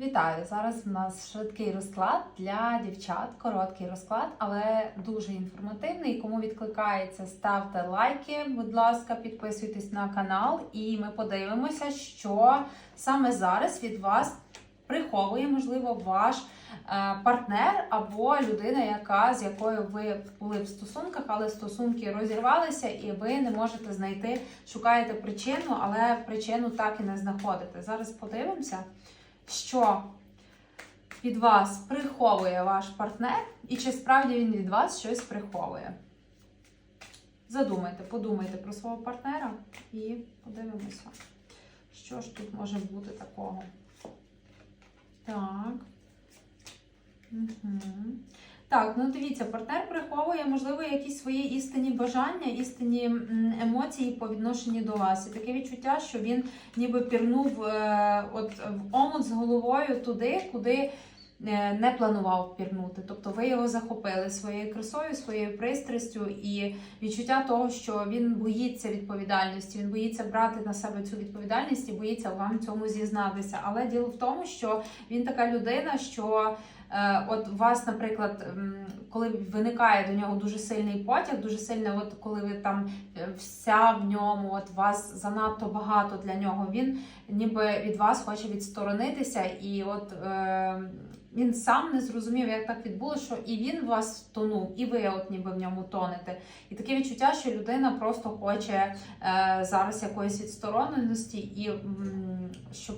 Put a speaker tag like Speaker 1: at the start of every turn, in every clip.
Speaker 1: Вітаю! Зараз у нас швидкий розклад для дівчат, короткий розклад, але дуже інформативний. Кому відкликається, ставте лайки, будь ласка, підписуйтесь на канал, і ми подивимося, що саме зараз від вас приховує, можливо, ваш е, партнер або людина, яка з якою ви були в стосунках, але стосунки розірвалися, і ви не можете знайти, шукаєте причину, але причину так і не знаходите. Зараз подивимося що від вас приховує ваш партнер, і чи справді він від вас щось приховує. Задумайте, подумайте про свого партнера і подивимося, що ж тут може бути такого. Так. Угу. Так, ну дивіться, партнер приховує, можливо, якісь свої істинні бажання, істинні емоції по відношенню до вас. І таке відчуття, що він ніби пірнув е, от, в омут з головою туди, куди е, не планував пірнути. Тобто ви його захопили своєю красою, своєю пристрастю і відчуття того, що він боїться відповідальності, він боїться брати на себе цю відповідальність і боїться вам цьому зізнатися. Але діло в тому, що він така людина, що. Е, От у вас, наприклад, коли виникає до нього дуже сильний потяг, дуже сильне, от коли ви там е, вся в ньому, от вас занадто багато для нього, він ніби від вас хоче відсторонитися, і от е, він сам не зрозумів, як так відбулося, що і він вас тонув, і ви от ніби в ньому тонете. І таке відчуття, що людина просто хоче зараз якоїсь відстороненості, і щоб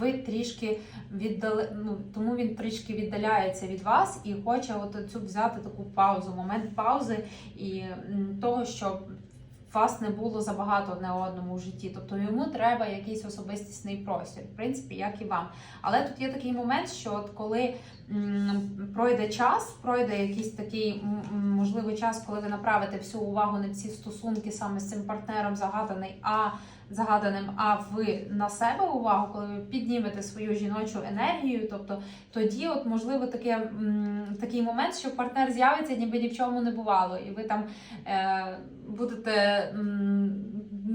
Speaker 1: ви трішки віддали, ну тому він трішки віддаляється від вас і хоче от цю взяти таку паузу, момент паузи і того, щоб вас не було забагато одне одному в житті. Тобто йому треба якийсь особистісний простір, в принципі, як і вам. Але тут є такий момент, що от коли пройде час, пройде якийсь такий можливий час, коли ви направите всю увагу на ці стосунки саме з цим партнером загаданий, а загаданим, а ви на себе увагу, коли ви піднімете свою жіночу енергію, тобто тоді, от можливо, таке такий момент, що партнер з'явиться, ніби ні в чому не бувало, і ви там е, будете м,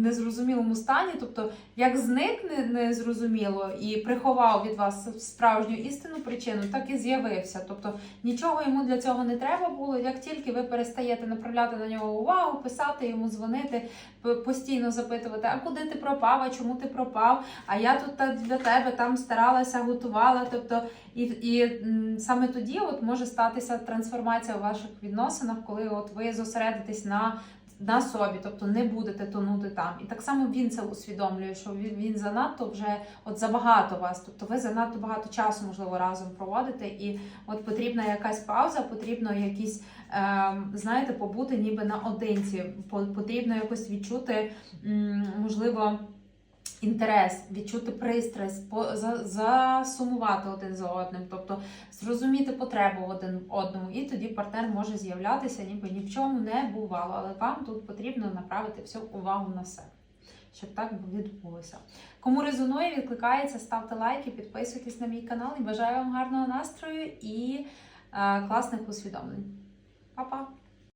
Speaker 1: незрозумілому стані, тобто як зникне незрозуміло і приховав від вас справжню істинну причину, так і з'явився. Тобто нічого йому для цього не треба було. Як тільки ви перестаєте направляти на нього увагу, писати йому, дзвонити, постійно запитувати, а куди ти пропав, а чому ти пропав? А я тут для тебе там старалася, готувала. Тобто, і, і саме тоді от може статися трансформація у ваших відносинах, коли от ви зосередитесь на на собі, тобто не будете тонути там. І так само він це усвідомлює, що він, він занадто вже от забагато вас, тобто ви занадто багато часу, можливо, разом проводите, і от потрібна якась пауза, потрібно якісь, е, знаєте, побути ніби наодинці, По- потрібно якось відчути, можливо. Інтерес, відчути пристрасть, засумувати один за одним, тобто зрозуміти потребу один одному, і тоді партнер може з'являтися, ніби ні в чому не бувало. Але вам тут потрібно направити всю увагу на себе, щоб так відбулося. Кому резонує, відкликається, ставте лайки, підписуйтесь на мій канал і бажаю вам гарного настрою і е, класних усвідомлень. Па-па!